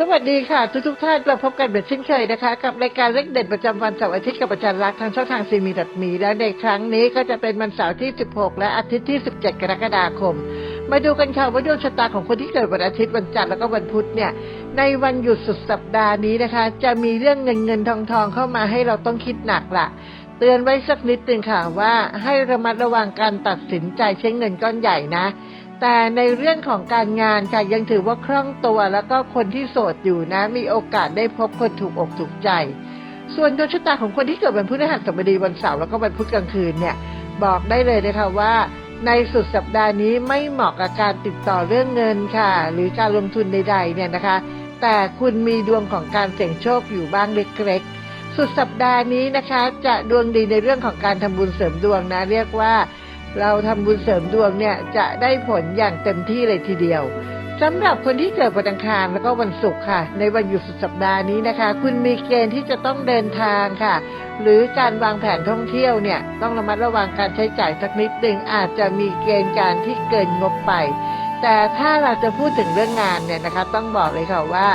สวัสดีค่ะ ทุกทุกท่านกลับพบกันแบบเช่นเคยนะคะ กับรายการเลขเด็ดประจำวันเสาร์อาทิตย์กับอาจารย์รักทางช่องทางซีมีดัดมีและในครั้งนี้ก็จะเป็นวันเสาร์ที่ 16 และอาทิตย์ที่ 17 กรกฎาคม มาดูกันค่ะว่าดวงชะตาของคนที่เกิดวันอาทิตย์วันจันทร์แล้วก็วันพุธเนี่ย ในวันหยุดสุดสัปดาห์นี้นะคะ จะมีเรื่องเงินเงินทองทองเข้ามาให้เราต้องคิดหนักละเตือนไว้สักนิดหนึ่งค่ะว่าให้ระมัดระวังการตัดสินใจใช้เงินก้อนใหญ่นะ แต่ในเรื่องของการงานค่ะยังถือว่าคล่องตัว แล้วก็คนที่โสดอยู่นะ มีโอกาสได้พบคนถูกอกถูกใจ ส่วนดวงชะตาของคนที่เกิดวันพฤหัสบดีวันเสาร์แล้วก็วันพุธกลางคืนเนี่ยบอกได้เลยนะคะว่า ในสุดสัปดาห์นี้ไม่เหมาะกับการติดต่อเรื่องเงินค่ะ หรือการลงทุนใดๆเนี่ยนะคะ แต่คุณมีดวงของการเสี่ยงโชคอยู่บ้างเล็กๆ สุดสัปดาห์นี้นะคะ จะดวงดีในเรื่องของการทำบุญเสริมดวงนะ เรียกว่า เราทำบุญเสริมดวงเนี่ยจะได้ผลอย่างเต็มที่เลยทีเดียวสำหรับคนที่เกิดวันอังคารแล้วก็วันศุกร์ค่ะ ในวันหยุดสุดสัปดาห์นี้นะคะ คุณมีเกณฑ์ที่จะต้องเดินทางค่ะ หรือการวางแผนท่องเที่ยวเนี่ย ต้องระมัดระวังการใช้จ่ายสักนิดหนึ่งอาจจะมีเกณฑ์การที่เกินงบไป แต่ถ้าเราจะพูดถึงเรื่องงานเนี่ยนะคะ ต้องบอกเลยค่ะว่า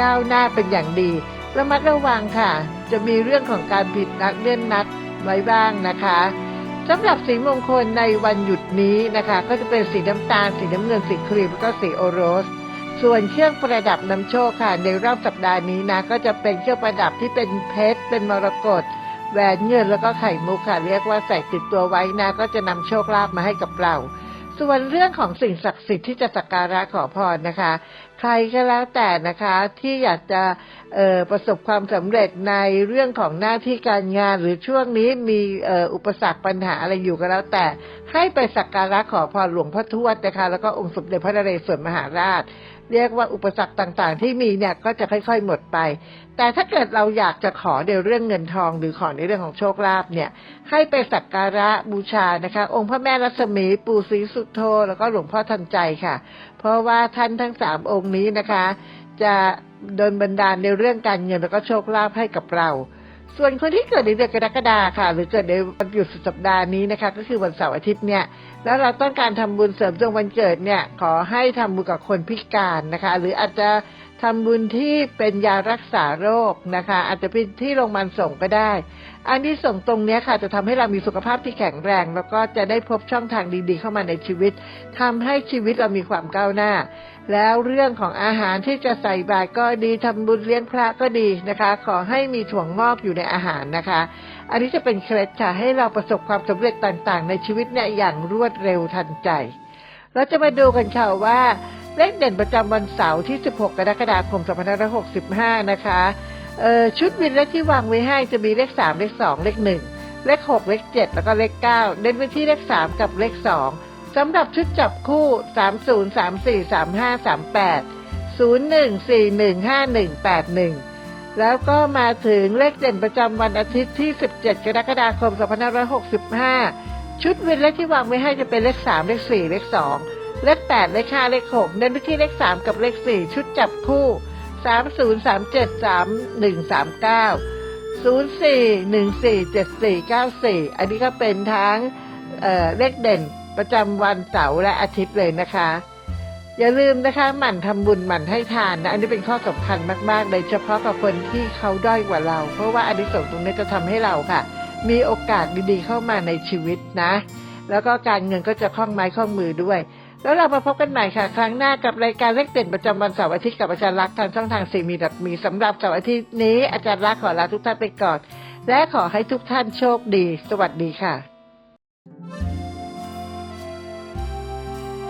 ก้าวหน้าเป็นอย่างดี ระมัดระวังค่ะ จะมีเรื่องของการผิดนัดเลื่อนนัดไว้บ้างนะคะ สำหรับสีมงคลในวันหยุดนี้นะคะ ก็จะเป็นสีน้ำตาล สีน้ำเงินสีครีมแล้วก็สีโอโรส ส่วนเครื่องประดับนำโชคค่ะ ในรอบสัปดาห์นี้นะ ก็จะเป็นเครื่องประดับที่เป็นเพชรเป็นมรกตแหวนเงินแล้วก็ไข่มุกค่ะเรียกว่าใส่ติดตัวไว้นะ ก็จะนำโชคลาภมาให้กับเรา ส่วนเรื่องของสิ่งศักดิ์สิทธิ์ที่จะสักการะขอพรนะคะใครก็แล้วแต่นะคะ ที่อยากจะประสบความสำเร็จในเรื่องของหน้าที่การงาน หรือช่วงนี้มีอ่ออุปสรรคปัญหาอะไรอยู่ก็แล้วแต่ ให้ไปสักการะขอพรหลวงพ่อทวดนะคะ แล้วก็องค์สมเด็จพระนเรศวรมหาราช เรียกว่าอุปสรรคต่างๆ ที่มีเนี่ยก็จะค่อย ๆ หมดไป แต่ถ้าเกิดเราอยากจะขอในเรื่องเงินทองหรือขอในเรื่องของโชคลาภเนี่ยให้ไปสักการะบูชานะคะ องค์พระแม่รัศมี ปู่ศรีสุโธแล้วก็หลวงพ่อทันใจค่ะเพราะว่าท่านทั้งสามองค์นี้นะคะ จะโดนบันดาลในเรื่องการเงินแล้วก็โชคลาภให้กับเรา ส่วนคนที่เกิดในเดือนกรกฎาค่ะ หรือเกิดในวันหยุดสุดสัปดาห์นี้นะคะ ก็คือวันเสาร์อาทิตย์เนี่ย แล้วเราต้องการทำบุญเสริมดวงวันเกิดเนี่ย ขอให้ทำบุญกับคนพิการนะคะ หรืออาจจะ ทำบุญที่เป็นยารักษาโรคนะคะ อาจจะเป็นที่โรงพยาบาลส่งก็ได้ อันที่ส่งตรงนี้ค่ะ จะทำให้เรามีสุขภาพที่แข็งแรง แล้วก็จะได้พบช่องทางดีๆ เข้ามาในชีวิตทำให้ชีวิตเรามีความก้าวหน้า แล้วเรื่องของอาหารที่จะใส่บาตรก็ดีทำบุญเลี้ยงพระก็ดีนะคะ ขอให้มีถั่วงอกอยู่ในอาหารนะคะ อันนี้จะเป็นเคล็ดค่ะให้เราประสบความสำเร็จต่างๆ ในชีวิตเนี่ยอย่างรวดเร็วทันใจเราจะมาดูกันค่ะว่า เลขเด่นประจำวันเสาร์ที่ 16 กรกฎาคม 2565 นะคะเออชุดวินเลขที่วางไว้ให้จะมีเลข 3 เลข 2 เลข 1 เลข 6 เลข 7 แล้วก็เลข 9เน้นไปที่เลข 3 กับเลข 2สำหรับชุดจับคู่ 30 34 35 38 01415181 แล้วก็มาถึงเลขเด่นประจำวันอาทิตย์ที่ 17 กรกฎาคม 2565 ชุดวินเลขที่วางไว้ให้จะเป็นเลข 3 เลข 4 เลข 2 เลข8เลข5เลข6เน้นไปที่เลข3กับเลข4ชุดจับคู่30 37 31 39 04 14 74 94อันนี้ก็เป็นทั้งเเลขเด่นประจำวันเสาร์และอาทิตย์เลยนะคะ อย่าลืมนะคะ หมั่นทำบุญหมั่นให้ทานนะอันนี้เป็นข้อสำคัญมากๆโดยเฉพาะกับคนที่เขาด้อยกว่าเรา เพราะว่าอันนี้ส่งตรงนี้จะทำให้เราค่ะ มีโอกาสดีๆเข้ามาในชีวิตนะ แล้วก็การเงินก็จะคล่องไม้คล่องมือด้วย แล้วเรามาพบกันใหม่ค่ะ ครั้งหน้ากับรายการเลขเด่นประจำวันเสาร์อาทิตย์กับอาจารย์รักทางช่องทางสีมีดับมีสำหรับเสาร์อาทิตย์นี้อาจารย์รักขอลาทุกท่านไปก่อน และขอให้ทุกท่านโชคดี สวัสดีค่ะ